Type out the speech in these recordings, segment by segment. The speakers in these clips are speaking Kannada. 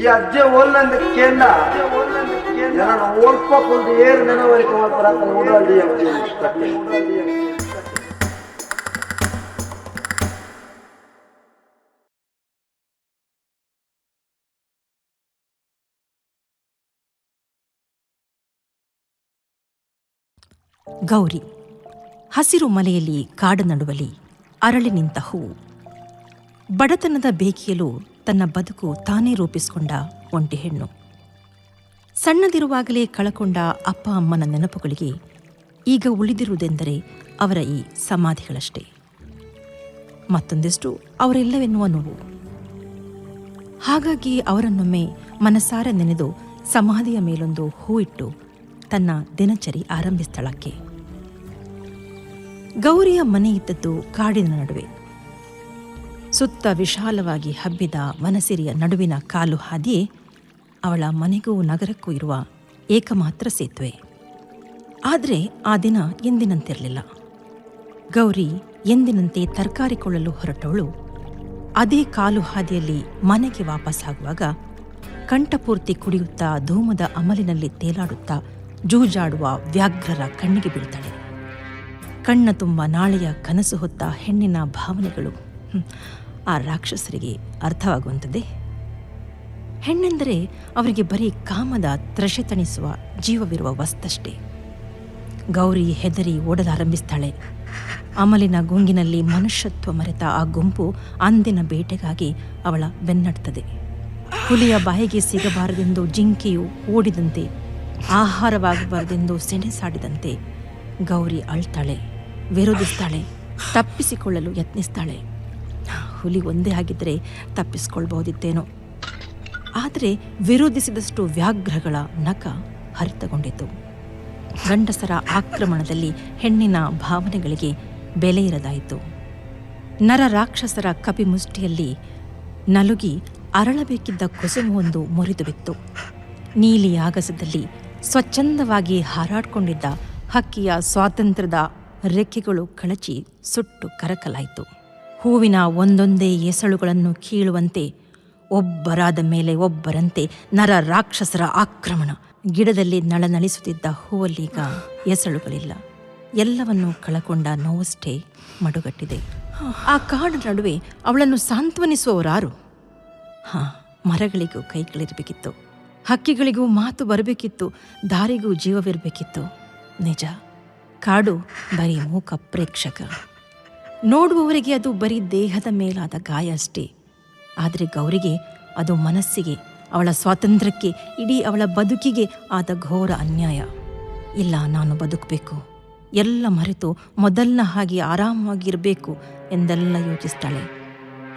ಈ ಅಜ್ಜೆ ಓಲ್ನಂದ ಕೇಂದ್ರ. ನಾನು ಓಲ್ಪ ಏರು ನೆನವರಿಕೆ ಹೋಗ್ತಾರ ಅಂತ ಗೌರಿ, ಹಸಿರು ಮಲೆಯಲ್ಲಿ ಕಾಡು ನಡುವಲಿ ಅರಳಿ ನಿಂತ ಹೂವು. ಬಡತನದ ಬೇಕಿಯಲು ತನ್ನ ಬದುಕು ತಾನೇ ರೂಪಿಸಿಕೊಂಡ ಒಂಟಿ ಹೆಣ್ಣು. ಸಣ್ಣದಿರುವಾಗಲೇ ಕಳಕೊಂಡ ಅಪ್ಪ ಅಮ್ಮನ ನೆನಪುಗಳಿಗೆ ಈಗ ಉಳಿದಿರುವುದೆಂದರೆ ಅವರ ಈ ಸಮಾಧಿಗಳಷ್ಟೇ. ಮತ್ತೊಂದಿಷ್ಟು ಅವರೆಲ್ಲವೆನ್ನುವ ನೋವು. ಹಾಗಾಗಿ ಅವರನ್ನೊಮ್ಮೆ ಮನಸಾರ ನೆನೆದು ಸಮಾಧಿಯ ಮೇಲೊಂದು ಹೂ ಇಟ್ಟು ತನ್ನ ದಿನಚರಿ ಆರಂಭಿಸ್ತಳಕ್ಕೆ ಗೌರಿಯ ಮನೆ ಇದ್ದದ್ದು ಕಾಡಿನ ನಡುವೆ. ಸುತ್ತ ವಿಶಾಲವಾಗಿ ಹಬ್ಬಿದ ವನಸಿರಿಯ ನಡುವಿನ ಕಾಲು ಹಾದಿಯೇ ಅವಳ ಮನೆಗೂ ನಗರಕ್ಕೂ ಇರುವ ಏಕಮಾತ್ರ ಸೇತುವೆ. ಆದರೆ ಆ ದಿನ ಎಂದಿನಂತಿರಲಿಲ್ಲ. ಗೌರಿ ಎಂದಿನಂತೆ ತರಕಾರಿ ಕೊಳ್ಳಲು ಹೊರಟವಳು. ಅದೇ ಕಾಲು ಹಾದಿಯಲ್ಲಿ ಮನೆಗೆ ವಾಪಸ್ಸಾಗುವಾಗ ಕಂಠಪೂರ್ತಿ ಕುಡಿಯುತ್ತಾ ಧೂಮದ ಅಮಲಿನಲ್ಲಿ ತೇಲಾಡುತ್ತಾ ಜೂಜಾಡುವ ವ್ಯಾಘ್ರರ ಕಣ್ಣಿಗೆ ಬೀಳ್ತಾಳೆ. ಕಣ್ಣ ತುಂಬ ನಾಳೆಯ ಕನಸು ಹೊತ್ತ ಹೆಣ್ಣಿನ ಭಾವನೆಗಳು. ಆ ರಾಕ್ಷಸರಿಗೆ ಅರ್ಥವಾಗುವಂಥದ್ದೇ? ಹೆಣ್ಣೆಂದರೆ ಅವರಿಗೆ ಬರೀ ಕಾಮದ ತ್ರಷೆ ತಣಿಸುವ ಜೀವವಿರುವ ವಸ್ತಷ್ಟೇ. ಗೌರಿ ಹೆದರಿ ಓಡಲಾರಂಭಿಸ್ತಾಳೆ. ಅಮಲಿನ ಗುಂಗಿನಲ್ಲಿ ಮನುಷ್ಯತ್ವ ಮರೆತ ಆ ಗುಂಪು ಅಂದಿನ ಬೇಟೆಗಾಗಿ ಅವಳ ಬೆನ್ನಟ್ಟುತ್ತದೆ ಹುಲಿಯ ಬಾಯಿಗೆ ಸಿಗಬಾರದೆಂದು ಜಿಂಕೆಯು ಓಡಿದಂತೆ, ಆಹಾರವಾಗಬಾರದೆಂದು ಸೆಣೆಸಾಡಿದಂತೆ ಗೌರಿ ಅಳ್ತಾಳೆ, ವಿರೋಧಿಸ್ತಾಳೆ, ತಪ್ಪಿಸಿಕೊಳ್ಳಲು ಯತ್ನಿಸ್ತಾಳೆ. ಹುಲಿ ಒಂದೇ ಆಗಿದ್ದರೆ ತಪ್ಪಿಸ್ಕೊಳ್ಬಹುದಿತ್ತೇನೋ. ಆದರೆ ವಿರೋಧಿಸಿದಷ್ಟು ವ್ಯಾಘ್ರಗಳ ನಕ ಹರಿತಗೊಂಡಿತು. ಗಂಡಸರ ಆಕ್ರಮಣದಲ್ಲಿ ಹೆಣ್ಣಿನ ಭಾವನೆಗಳಿಗೆ ಬೆಲೆ ಇರದಾಯಿತು. ನರ ರಾಕ್ಷಸರ ಕಪಿಮುಷ್ಟಿಯಲ್ಲಿ ನಲುಗಿ ಅರಳಬೇಕಿದ್ದ ಕುಸುಮವೊಂದು ಮುರಿದು ಬಿತ್ತು ನೀಲಿ ಆಗಸದಲ್ಲಿ ಸ್ವಚ್ಛಂದವಾಗಿ ಹಾರಾಡಿಕೊಂಡಿದ್ದ ಹಕ್ಕಿಯ ಸ್ವಾತಂತ್ರ್ಯದ ರೆಕ್ಕೆಗಳು ಕಳಚಿ ಸುಟ್ಟು ಕರಕಲಾಯಿತು. ಹೂವಿನ ಒಂದೊಂದೇ ಎಸಳುಗಳನ್ನು ಕೀಳುವಂತೆ, ಒಬ್ಬರಾದ ಮೇಲೆ ಒಬ್ಬರಂತೆ ನರ ರಾಕ್ಷಸರ ಆಕ್ರಮಣ. ಗಿಡದಲ್ಲಿ ನಳನಳಿಸುತ್ತಿದ್ದ ಹೂವಲ್ಲೀಗ ಎಸಳುಗಳಿಲ್ಲ ಎಲ್ಲವನ್ನೂ ಕಳಕೊಂಡ ನೋವಷ್ಟೇ ಮಡುಗಟ್ಟಿದೆ. ಆ ಕಾಡು ನಡುವೆ ಅವಳನ್ನು ಸಾಂತ್ವನಿಸುವವರಾರು. ಹಾ, ಮರಗಳಿಗೂ ಕೈಗಳಿರಬೇಕಿತ್ತು. ಹಕ್ಕಿಗಳಿಗೂ ಮಾತು ಬರಬೇಕಿತ್ತು. ದಾರಿಗೂ ಜೀವವಿರಬೇಕಿತ್ತು. ನಿಜ, ಕಾಡು ಬರೀ ಮೂಕ ಪ್ರೇಕ್ಷಕ. ನೋಡುವವರಿಗೆ ಅದು ಬರೀ ದೇಹದ ಮೇಲಾದ ಗಾಯ ಅಷ್ಟೇ. ಆದರೆ ಗೌರಿಗೆ ಅದು ಮನಸ್ಸಿಗೆ, ಅವಳ ಸ್ವಾತಂತ್ರ್ಯಕ್ಕೆ, ಇಡೀ ಅವಳ ಬದುಕಿಗೆ ಆದ ಘೋರ ಅನ್ಯಾಯ. ಇಲ್ಲ, ನಾನು ಬದುಕಬೇಕು. ಎಲ್ಲ ಮರೆತು ಮೊದಲನ ಹಾಗೆ ಆರಾಮವಾಗಿರಬೇಕು ಎಂದೆಲ್ಲ ಯೋಚಿಸ್ತಾಳೆ.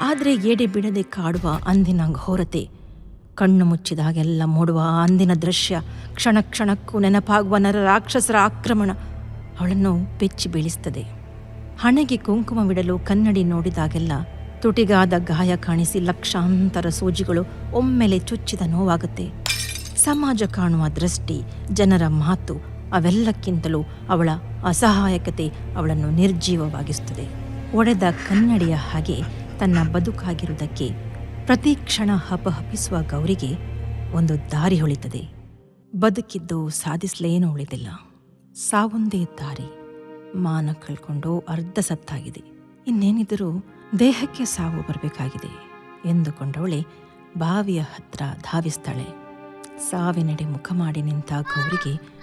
ಆದರೆ ಎಡೆ ಬಿಡದೆ ಕಾಡುವ ಅಂದಿನ ಘೋರತೆ. ಕಣ್ಣು ಮುಚ್ಚಿದಾಗೆಲ್ಲ ಮೂಡುವ ಅಂದಿನ ದೃಶ್ಯ. ಕ್ಷಣ ಕ್ಷಣಕ್ಕೂ ನೆನಪಾಗುವ ನರ ರಾಕ್ಷಸರ ಆಕ್ರಮಣ ಅವಳನ್ನು ಬೆಚ್ಚಿ ಬೀಳಿಸ್ತದೆ. ಹಣೆಗೆ ಕುಂಕುಮವಿಡಲು ಕನ್ನಡಿ ನೋಡಿದಾಗೆಲ್ಲ ತುಟಿಗಾದ ಗಾಯ ಕಾಣಿಸಿ ಲಕ್ಷಾಂತರ ಸೂಜಿಗಳು ಒಮ್ಮೆಲೆ ಚುಚ್ಚಿದ ನೋವಾಗುತ್ತೆ. ಸಮಾಜ ಕಾಣುವ ದೃಷ್ಟಿ, ಜನರ ಮಾತು, ಅವೆಲ್ಲಕ್ಕಿಂತಲೂ ಅವಳ ಅಸಹಾಯಕತೆ ಅವಳನ್ನು ನಿರ್ಜೀವವಾಗಿಸುತ್ತದೆ. ಒಡೆದ ಕನ್ನಡಿಯ ಹಾಗೆ ತನ್ನ ಬದುಕಾಗಿರುವುದಕ್ಕೆ ಪ್ರತಿ ಕ್ಷಣ ಹಪಹಪಿಸುವ ಗೌರಿಗೆ ಒಂದು ದಾರಿ ಹೊಳಿತದೆ. ಬದುಕಿದ್ದು ಸಾಧಿಸಲೇನೂ ಉಳಿದಿಲ್ಲ. ಸಾವೊಂದೇ ದಾರಿ. ಮಾನ ಕಳ್ಕೊಂಡು ಅರ್ಧ ಸತ್ತಾಗಿದೆ. ಇನ್ನೇನಿದ್ದರೂ ದೇಹಕ್ಕೆ ಸಾವು ಬರಬೇಕಾಗಿದೆ ಎಂದುಕೊಂಡವಳೆ ಬಾವಿಯ ಹತ್ರ ಧಾವಿಸ್ತಾಳೆ. ಸಾವಿನೆಡೆ ಮುಖ ಮಾಡಿ ನಿಂತ ಗೌರಿಗೆ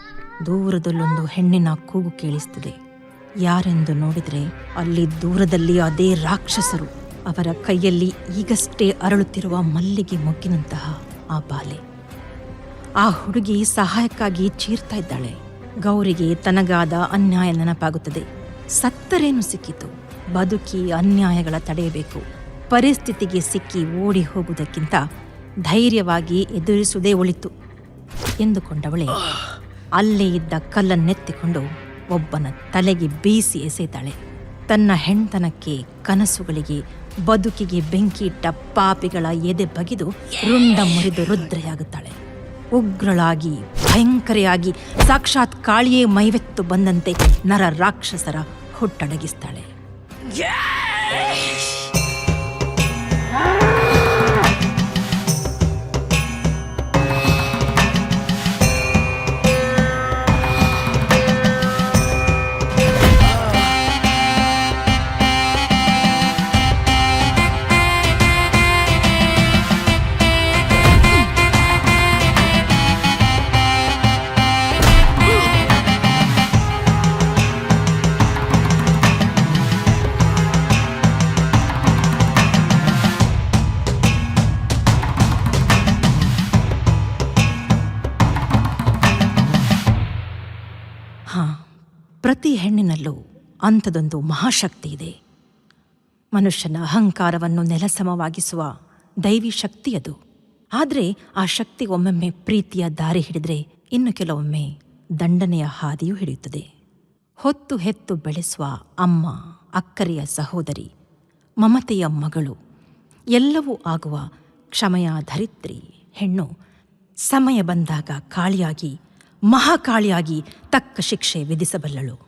ದೂರದಲ್ಲೊಂದು ಹೆಣ್ಣಿನ ಕೂಗು ಕೇಳಿಸ್ತದೆ. ಯಾರೆಂದು ನೋಡಿದರೆ ಅಲ್ಲಿ ದೂರದಲ್ಲಿ ಅದೇ ರಾಕ್ಷಸರು. ಅವರ ಕೈಯಲ್ಲಿ ಈಗಷ್ಟೇ ಅರಳುತ್ತಿರುವ ಮಲ್ಲಿಗೆ ಮೊಗ್ಗಿನಂತಹ ಆ ಬಾಲೆ. ಆ ಹುಡುಗಿ ಸಹಾಯಕ್ಕಾಗಿ ಚೀರ್ತಾ ಇದ್ದಾಳೆ. ಗೌರಿಗೆ ತನಗಾದ ಅನ್ಯಾಯ ನೆನಪಾಗುತ್ತದೆ. ಸತ್ತರೇನು ಸಿಕ್ಕಿತು? ಬದುಕಿ ಅನ್ಯಾಯಗಳ ತಡೆಯಬೇಕು ಪರಿಸ್ಥಿತಿಗೆ ಸಿಕ್ಕಿ ಓಡಿ ಹೋಗುವುದಕ್ಕಿಂತ ಧೈರ್ಯವಾಗಿ ಎದುರಿಸುವುದೇ ಒಳಿತು ಎಂದುಕೊಂಡವಳೆ. ಅಲ್ಲೇ ಇದ್ದ ಕಲ್ಲನ್ನೆತ್ತಿಕೊಂಡು ಒಬ್ಬನ ತಲೆಗೆ ಬೀಸಿ ಎಸೆತಾಳೆ. ತನ್ನ ಹೆಣ್ತನಕ್ಕೆ ಕನಸುಗಳಿಗೆ, ಬದುಕಿಗೆ ಬೆಂಕಿ ಇಟ್ಟ ಪಾಪಿಗಳ ಎದೆ ಬಗೆದು ರುಂಡ ಮುರಿದು ರುದ್ರೆಯಾಗುತ್ತಾಳೆ. ಉಗ್ರಳಾಗಿ ಭಯಂಕರೆಯಾಗಿ ಸಾಕ್ಷಾತ್ ಕಾಳಿಯೇ ಮೈವೆತ್ತು ಬಂದಂತೆ ನರ ರಾಕ್ಷಸರ ಹುಟ್ಟಡಗಿಸ್ತಾಳೆ. ಪ್ರತಿ ಹೆಣ್ಣಿನಲ್ಲೂ ಅಂಥದೊಂದು ಮಹಾಶಕ್ತಿ ಇದೆ. ಮನುಷ್ಯನ ಅಹಂಕಾರವನ್ನು ನೆಲಸಮವಾಗಿಸುವ ದೈವಿ ಶಕ್ತಿಯದು ಆದರೆ ಆ ಶಕ್ತಿ ಒಮ್ಮೊಮ್ಮೆ ಪ್ರೀತಿಯ ದಾರಿ ಹಿಡಿದರೆ ಇನ್ನು ಕೆಲವೊಮ್ಮೆ ದಂಡನೆಯ ಹಾದಿಯೂ ಹಿಡಿಯುತ್ತದೆ. ಹೊತ್ತು ಹೆತ್ತು ಬೆಳೆಸುವ ಅಮ್ಮ, ಅಕ್ಕರೆಯ ಸಹೋದರಿ, ಮಮತೆಯ ಮಗಳು, ಎಲ್ಲವೂ ಆಗುವ ಕ್ಷಮೆಯ ಧರಿತ್ರಿ ಹೆಣ್ಣು ಸಮಯ ಬಂದಾಗ ಕಾಳಿಯಾಗಿ ಮಹಾಕಾಳಿಯಾಗಿ ತಕ್ಕ ಶಿಕ್ಷೆ ವಿಧಿಸಬಲ್ಲಳು.